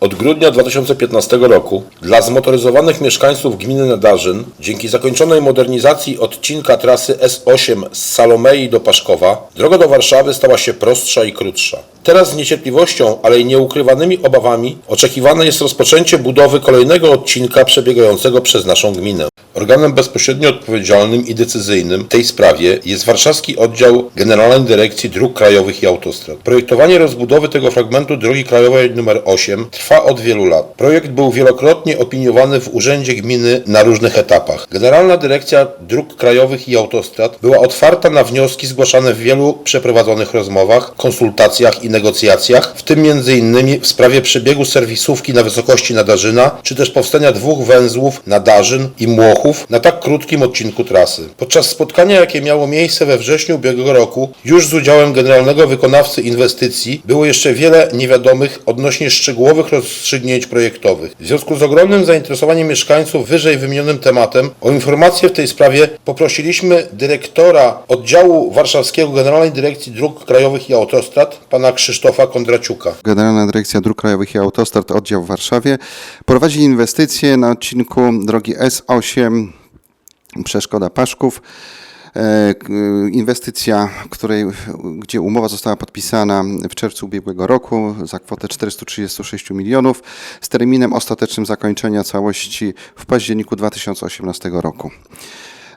Od grudnia 2015 roku dla zmotoryzowanych mieszkańców gminy Nadarzyn dzięki zakończonej modernizacji odcinka trasy S8 z Salomei do Paszkowa droga do Warszawy stała się prostsza i krótsza. Teraz z niecierpliwością, ale i nieukrywanymi obawami oczekiwane jest rozpoczęcie budowy kolejnego odcinka przebiegającego przez naszą gminę. Organem bezpośrednio odpowiedzialnym i decyzyjnym w tej sprawie jest warszawski oddział Generalnej Dyrekcji Dróg Krajowych i Autostrad. Projektowanie rozbudowy tego fragmentu drogi krajowej nr 8 trwa od wielu lat. Projekt był wielokrotnie opiniowany w Urzędzie Gminy na różnych etapach. Generalna Dyrekcja Dróg Krajowych i Autostrad była otwarta na wnioski zgłaszane w wielu przeprowadzonych rozmowach, konsultacjach i negocjacjach, w tym m.in. w sprawie przebiegu serwisówki na wysokości Nadarzyna, czy też powstania dwóch węzłów Nadarzyn i Młochów na tak krótkim odcinku trasy. Podczas spotkania, jakie miało miejsce we wrześniu ubiegłego roku, już z udziałem generalnego wykonawcy inwestycji, było jeszcze wiele niewiadomych odnośnie szczegółowych rozstrzygnięć projektowych. W związku z ogromnym zainteresowaniem mieszkańców wyżej wymienionym tematem, o informację w tej sprawie poprosiliśmy dyrektora oddziału warszawskiego Generalnej Dyrekcji Dróg Krajowych i Autostrad, pana Krzysztofa Kondraciuka. Generalna Dyrekcja Dróg Krajowych i Autostrad, oddział w Warszawie, prowadzi inwestycje na odcinku drogi S8 Przeszkoda Paszków. E, Inwestycja, której, gdzie umowa została podpisana w czerwcu ubiegłego roku za kwotę 436 milionów z terminem ostatecznym zakończenia całości w październiku 2018 roku.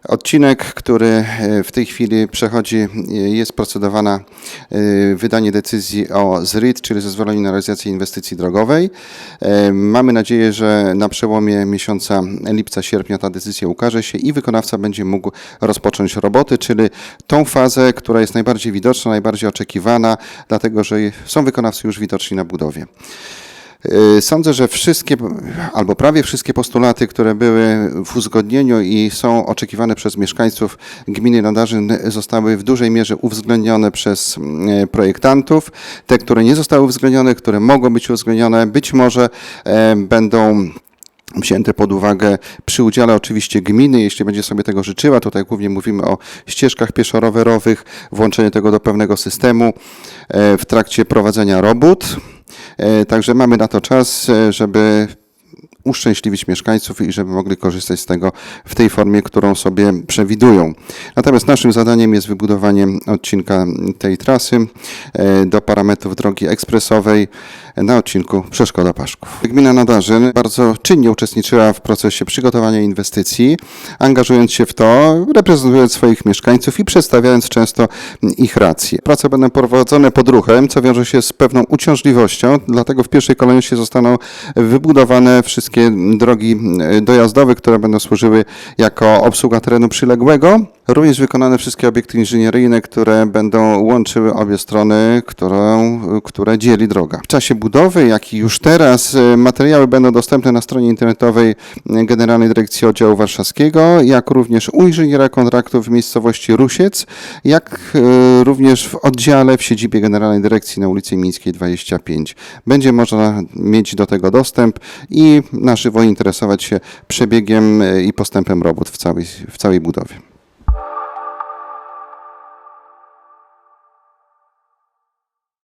Odcinek, który e, w tej chwili przechodzi, e, jest procedowana e, wydanie decyzji o ZRID, czyli zezwoleniu na realizację inwestycji drogowej. Mamy nadzieję, że na przełomie miesiąca lipca-sierpnia ta decyzja ukaże się i wykonawca będzie mógł rozpocząć roboty, czyli tą fazę, która jest najbardziej widoczna, najbardziej oczekiwana, dlatego że są wykonawcy już widoczni na budowie. Y, Sądzę, że wszystkie, albo prawie wszystkie postulaty, które były w uzgodnieniu i są oczekiwane przez mieszkańców gminy Nadarzyn zostały w dużej mierze uwzględnione przez mm, projektantów. Te, które nie zostały uwzględnione, które mogą być uwzględnione, być może e, będą wzięte pod uwagę przy udziale oczywiście gminy, jeśli będzie sobie tego życzyła. Tutaj głównie mówimy o ścieżkach pieszo-rowerowych, włączenie tego do pewnego systemu e, w trakcie prowadzenia robót. E, Także mamy na to czas, e, żeby uszczęśliwić mieszkańców i żeby mogli korzystać z tego w tej formie, którą sobie przewidują. Natomiast naszym zadaniem jest wybudowanie odcinka tej trasy e, do parametrów drogi ekspresowej na odcinku Przeszkoda Paszków. Gmina Nadarzyn bardzo czynnie uczestniczyła w procesie przygotowania inwestycji, angażując się w to, reprezentując swoich mieszkańców i przedstawiając często ich racje. Prace będą prowadzone pod ruchem, co wiąże się z pewną uciążliwością, dlatego w pierwszej kolejności zostaną wybudowane wszystkie drogi e, dojazdowe, które będą służyły jako obsługa terenu przyległego. Również wykonane wszystkie obiekty inżynieryjne, które będą łączyły obie strony, które dzieli droga. W czasie budowy, jak i już teraz, e, materiały będą dostępne na stronie internetowej e, Generalnej Dyrekcji Oddziału Warszawskiego, jak również u inżyniera kontraktów w miejscowości Rusiec, jak e, również w oddziale w siedzibie Generalnej Dyrekcji na ulicy Mińskiej 25. Będzie można mieć do tego dostęp i na żywo interesować się przebiegiem e, i postępem robót w całej, w całej budowie.